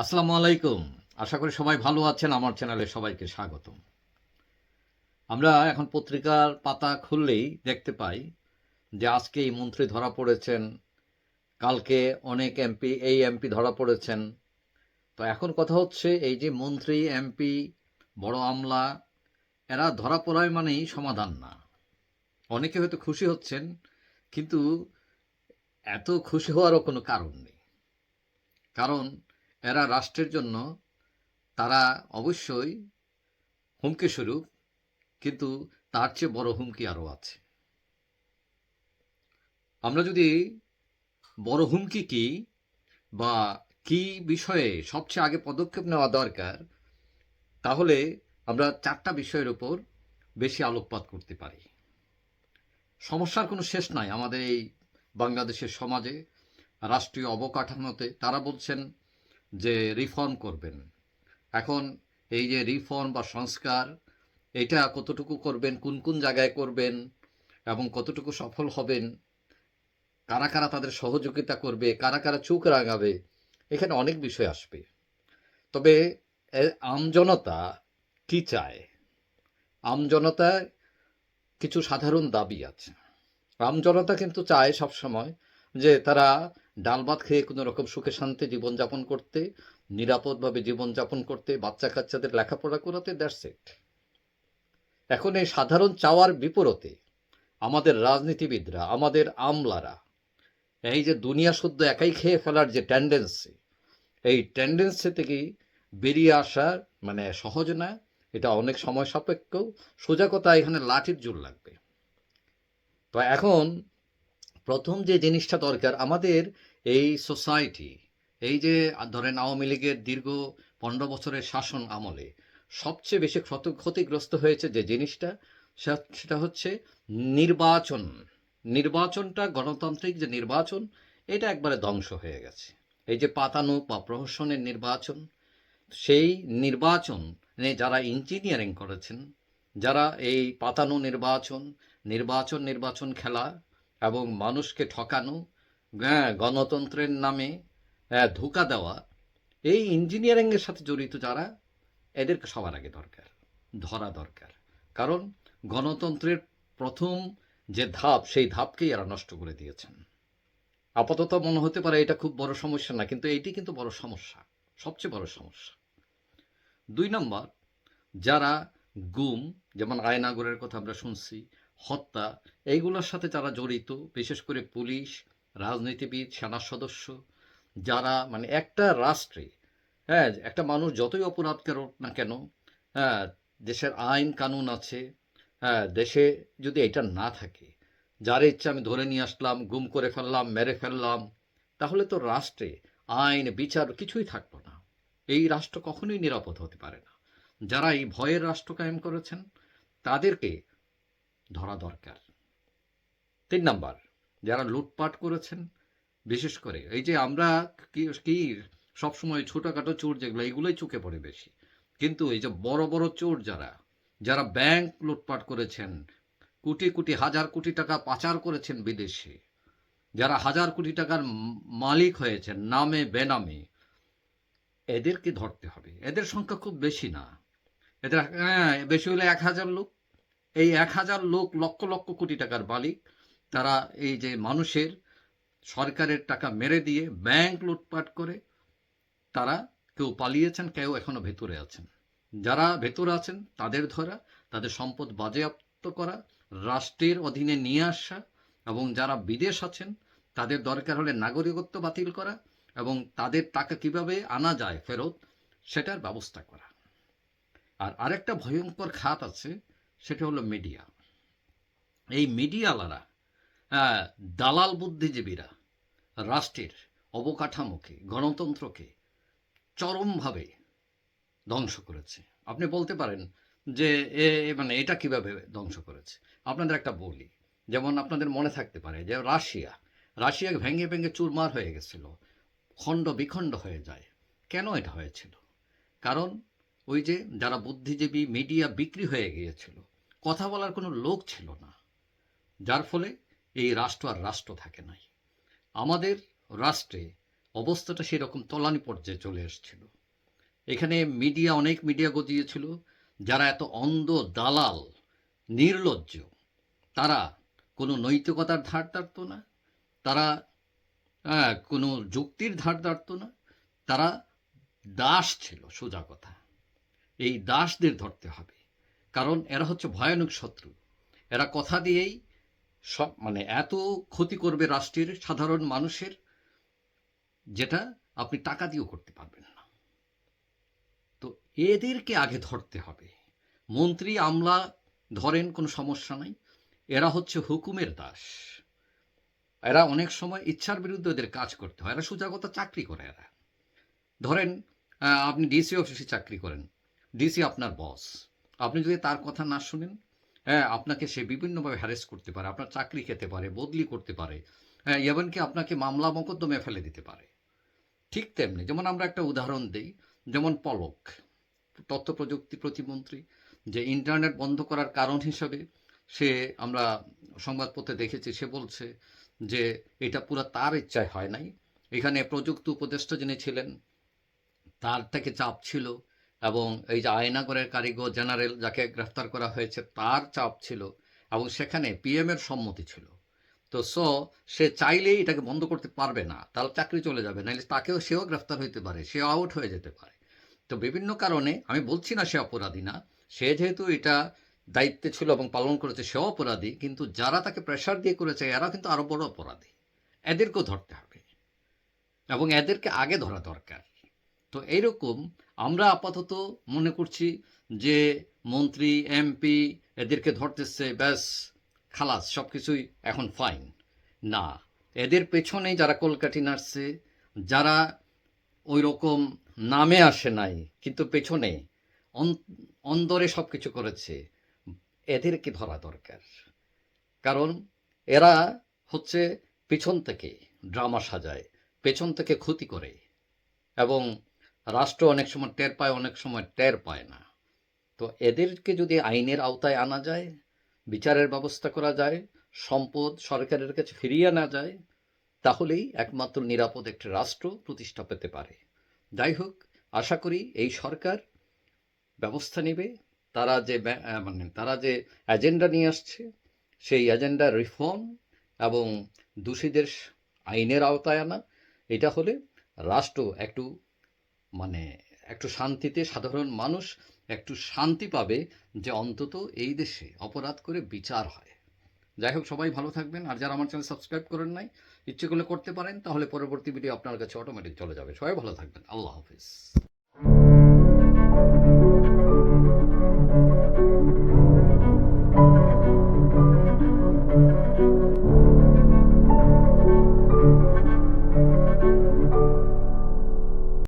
আসসালামু আলাইকুম। আশা করি সবাই ভালো আছেন। আমার চ্যানেলে সবাইকে স্বাগতম। আমরা এখন পত্রিকার পাতা খুললেই দেখতে পাই যে আজকে এই মন্ত্রী ধরা পড়েছেন, কালকে অনেক এমপি, এই এমপি ধরা পড়েছেন। তো এখন কথা হচ্ছে এই যে মন্ত্রী, এমপি, বড় আমলা, এরা ধরা পড়ায় মানেই সমাধান না। অনেকে হয়তো খুশি হচ্ছেন, কিন্তু এত খুশি হওয়ারও কোনো কারণ নেই। কারণ এরা রাষ্ট্রের জন্য তারা অবশ্যই হুমকি স্বরূপ, কিন্তু তার চেয়ে বড় হুমকি আরও আছে। আমরা যদি বড় হুমকি কি বা কি বিষয়ে সবচেয়ে আগে পদক্ষেপ নেওয়া দরকার, তাহলে আমরা চারটা বিষয়ের উপর বেশি আলোকপাত করতে পারি। সমস্যার কোনো শেষ নাই। আমাদের এই বাংলাদেশের সমাজে রাষ্ট্রীয় অবকাঠামোতে তারা বলছেন যে রিফর্ম করবেন। এখন এই যে রিফর্ম বা সংস্কার, এটা কতটুকু করবেন, কোন কোন জায়গায় করবেন এবং কতটুকু সফল হবেন, কারা কারা তাদের সহযোগিতা করবে, কারা কারা চোখ রাঙাবে, এখানে অনেক বিষয় আসবে। তবে আমজনতা কি চায়? আমজনতায় কিছু সাধারণ দাবি আছে। আমজনতা কিন্তু চায় সবসময় যে তারা ডাল ভাত খেয়ে কোনো রকম সুখে শান্তি জীবনযাপন করতে, নিরাপদভাবে জীবনযাপন করতে বাচ্চা কাচ্চাদের লেখাপড়া করাতে দ্যাটস ইট এখন এই সাধারণ চাওয়ার বিপরীতে আমাদের রাজনীতিবিদরা, আমাদের আমলারা, এই যে দুনিয়া শুদ্ধ একাই খেয়ে ফেলার যে টেন্ডেন্সি এই টেন্ডেন্সি থেকে বেরিয়ে আসা মানে সহজ না, এটা অনেক সময় সাপেক্ষ, সোজা কথা এখানে লাঠির জোর লাগবে। তো এখন প্রথম যে জিনিসটা দরকার, আমাদের এই সোসাইটি, এই যে, ধরেন আওয়ামী লীগের দীর্ঘ পনেরো বছরের শাসন আমলে সবচেয়ে বেশি ক্ষত, ক্ষতিগ্রস্ত হয়েছে যে জিনিসটা সেটা হচ্ছে নির্বাচন। নির্বাচনটা গণতান্ত্রিক যে নির্বাচন, এটা একবারে ধ্বংস হয়ে গেছে। এই যে পাতানো বা প্রহসনের নির্বাচন, সেই নির্বাচন যারা ইঞ্জিনিয়ারিং করেছেন, যারা এই পাতানো নির্বাচন নির্বাচন নির্বাচন খেলা এবং মানুষকে ঠকানো গণতন্ত্রের নামে হ্যাঁ, ধোঁকা দেওয়া। এই ইঞ্জিনিয়ারিংয়ের সাথে জড়িত যারা এদেরকে সবার আগে দরকার ধরা দরকার। কারণ গণতন্ত্রের প্রথম যে ধাপ সেই ধাপকেই এরা নষ্ট করে দিয়েছেন। আপাতত মনে হতে পারে এটা খুব বড় সমস্যা না কিন্তু এইটি কিন্তু বড় সমস্যা সবচেয়ে বড় সমস্যা। দুই নম্বর যারা গুম যেমন আয়নাগরের কথা আমরা শুনছি হত্যা এইগুলোর সাথে যারা জড়িত বিশেষ করে পুলিশ রাজনীতিবিদ সেনা সদস্য, যারা মানে একটা রাষ্ট্রে হ্যাঁ একটা মানুষ যতই অপরাধ করুক না কেন হ্যাঁ দেশের আইন কানুন আছে হ্যাঁ দেশে যদি এটা না থাকে, যার ইচ্ছা আমি ধরে নিয়ে আসলাম, গুম করে ফেললাম, মেরে ফেললাম, তাহলে তো রাষ্ট্রে আইন, বিচার কিছুই থাকল না। এই রাষ্ট্র কখনোই নিরাপদ হতে পারে না। যারা এই ভয়ের রাষ্ট্র কায়েম করেছেন, তাদেরকে ধরা দরকার। তিন নাম্বার যারা লুটপাট করেছেন, বিশেষ করে এই যে আমরা কি সবসময় ছোটোখাটো চোর যেগুলো, এগুলোই চোখে পড়ে বেশি। কিন্তু এই যে বড় বড় চোর যারা যারা ব্যাংক লুটপাট করেছেন, কোটি কোটি, হাজার কোটি টাকা পাচার করেছেন বিদেশে, যারা হাজার কোটি টাকার মালিক হয়েছেন, নামে, বেনামে, এদেরকে ধরতে হবে। এদের সংখ্যা খুব বেশি না। এদের হ্যাঁ বেশি হলে এক হাজার লোক। এই এক হাজার লোক লক্ষ লক্ষ কোটি টাকার মালিক। তারা এই যে মানুষের সরকারের টাকা মেরে দিয়ে ব্যাংক লুটপাট করে, তারা কেউ পালিয়েছেন, কেউ এখনও ভেতরে আছেন। যারা ভেতরে আছেন, তাদের ধরা, তাদের সম্পদ বাজেয়াপ্ত করা, রাষ্ট্রের অধীনে নিয়ে আসা এবং যারা বিদেশ আছেন, তাদের দরকার হলে নাগরিকত্ব বাতিল করা এবং তাদের টাকা কীভাবে আনা যায় ফেরত, সেটার ব্যবস্থা করা। আর আরেকটা ভয়ঙ্কর খাত আছে, সেটা হলো মিডিয়া। এই মিডিয়ালারা দালাল বুদ্ধিজীবীরা রাষ্ট্রের অবকাঠামোকে, গণতন্ত্রকে চরমভাবে ধ্বংস করেছে। আপনি বলতে পারেন যে এ মানে এটা কীভাবে ধ্বংস করেছে? আপনাদের একটা বলি, যেমন আপনাদের মনে থাকতে পারে যে রাশিয়া রাশিয়া ভেঙে ভেঙে চুরমার হয়ে গেছিল, খণ্ড বিখণ্ড হয়ে যায়। কেন এটা হয়েছিল? কারণ ওই যে যারা বুদ্ধিজীবী, মিডিয়া বিক্রি হয়ে গিয়েছিল, কথা বলার কোনো লোক ছিল না। যার ফলে এই রাষ্ট্র আর রাষ্ট্র থাকে নাই। আমাদের রাষ্ট্রে অবস্থাটা সেরকম তলানি পর্যায়ে চলে এসেছিল। এখানে মিডিয়া অনেক মিডিয়া গজিয়েছিল যারা এত অন্ধ দালাল নির্লজ্জ তারা কোনো নৈতিকতার ধার ধারত না তারা হ্যাঁ, কোনো যুক্তির ধার ধারত না তারা দাস ছিল সোজা কথা। এই দাসদের ধরতে হবে। কারণ এরা হচ্ছে ভয়ানক শত্রু। এরা কথা দিয়েই সব মানে এত ক্ষতি করবে রাষ্ট্রের, সাধারণ মানুষের, যেটা আপনি টাকা দিয়েও করতে পারবেন না। তো এদেরকে আগে ধরতে হবে। মন্ত্রী আমলা, ধরেন কোনো সমস্যা নাই। এরা হচ্ছে হুকুমের দাস। এরা অনেক সময় ইচ্ছার বিরুদ্ধে এদের কাজ করতে হয়। এরা সুজাগত চাকরি করে এরা। ধরেন আপনি ডিসি অফিসে চাকরি করেন। ডিসি আপনার বস। আপনি যদি তার কথা না শুনেন হ্যাঁ আপনাকে সে বিভিন্নভাবে হ্যারেস করতে পারে, আপনার চাকরি খেতে পারে, বদলি করতে পারে হ্যাঁ এমনকি আপনাকে মামলা মকদ্দমে ফেলে দিতে পারে। ঠিক তেমনি, যেমন আমরা একটা উদাহরণ দিই, যেমন পলক, তথ্য প্রযুক্তি প্রতিমন্ত্রী, যে ইন্টারনেট বন্ধ করার কারণ হিসাবে সে আমরা সংবাদপত্রে দেখেছি, সে বলছে যে এটা পুরো তার ইচ্ছায় হয় নাই। এখানে প্রযুক্তি উপদেষ্টা যিনি ছিলেন, তার থেকে চাপ ছিল এবং এই যে আয়নাগরের কারিগর জেনারেল যাকে গ্রেফতার করা হয়েছে, তার চাপ ছিল এবং সেখানে পিএম এর সম্মতি ছিল। তো সো সে চাইলেই এটাকে বন্ধ করতে পারবে না। তার চাকরি চলে যাবে, নাহলে তাকেও সেও গ্রেফতার হইতে পারে, সে আউট হয়ে যেতে পারে। তো, বিভিন্ন কারণে আমি বলছি না সে অপরাধী না, সে যেহেতু এটা দায়িত্বে ছিল এবং পালন করেছে, সেও অপরাধী, কিন্তু যারা তাকে প্রেশার দিয়ে করেছে এরা কিন্তু আরও বড় অপরাধী। এদেরকেও ধরতে হবে। এবং এদেরকে আগে ধরা দরকার। তো এইরকম আমরা আপাতত মনে করছি যে মন্ত্রী, এমপি এদেরকে ধরতেছে, ব্যাস, খালাস সব কিছুই এখন ফাইন না, এদের পেছনে যারা কলকাঠি নাড়ছে, যারা ওই রকম নামে আসে নাই, কিন্তু পেছনে অন- অন্দরে সব কিছু করেছে এদেরকে ধরা দরকার? কারণ এরা হচ্ছে পেছন থেকে ড্রামা সাজায়, পেছন থেকে ক্ষতি করে, এবং রাষ্ট্র অনেক সময় টের পায়, অনেক সময় টের পায় না। তো এদেরকে যদি আইনের আওতায় আনা যায়, বিচারের ব্যবস্থা করা যায়, সম্পদ সরকারের কাছে ফিরিয়ে আনা যায়, তাহলেই একমাত্র নিরাপদ একটি রাষ্ট্র প্রতিষ্ঠা পেতে পারে। যাই হোক, আশা করি এই সরকার ব্যবস্থা নেবে। তারা যে মানে তারা যে এজেন্ডা নিয়ে আসছে, সেই এজেন্ডা রিফর্ম এবং দোষীদের আইনের আওতায় আনা, এটা হলে রাষ্ট্র একটু মানে একটু শান্তিতে সাধারণ মানুষ একটু শান্তি পাবে যে অন্তত এই দেশে অপরাধ করে বিচার হয়। যাই হোক, সবাই ভালো থাকবেন। আর যারা আমার চ্যানেল সাবস্ক্রাইব করেন নাই, ইচ্ছে করলে করতে পারেন, তাহলে পরবর্তী ভিডিও আপনার কাছে অটোমেটিক চলে যাবে। সবাই ভালো থাকবেন। আল্লাহ হাফিজ।